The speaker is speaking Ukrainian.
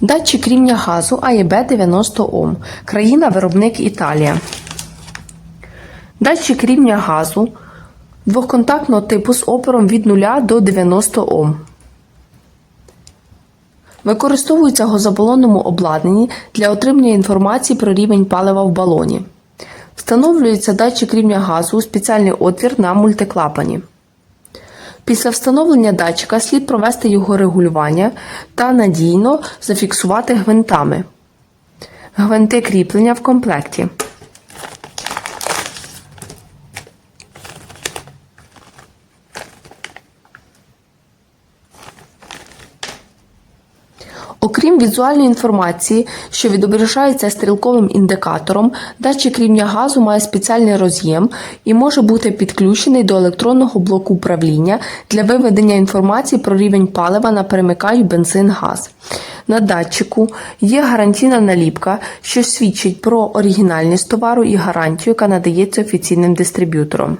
Датчик рівня газу АЄБ 90 Ом. Країна-виробник Італія. Датчик рівня газу двохконтактного типу з опором від 0 до 90 Ом. Використовується в газобалонному обладнанні для отримання інформації про рівень палива в балоні. Встановлюється датчик рівня газу у спеціальний отвір на мультиклапані. Після встановлення датчика слід провести його регулювання та надійно зафіксувати гвинтами. Гвинти кріплення в комплекті. Окрім візуальної інформації, що відображається стрілковим індикатором, датчик рівня газу має спеціальний роз'єм і може бути підключений до електронного блоку управління для виведення інформації про рівень палива на перемикач бензин-газ. На датчику є гарантійна наліпка, що свідчить про оригінальність товару і гарантію, яка надається офіційним дистриб'ютором.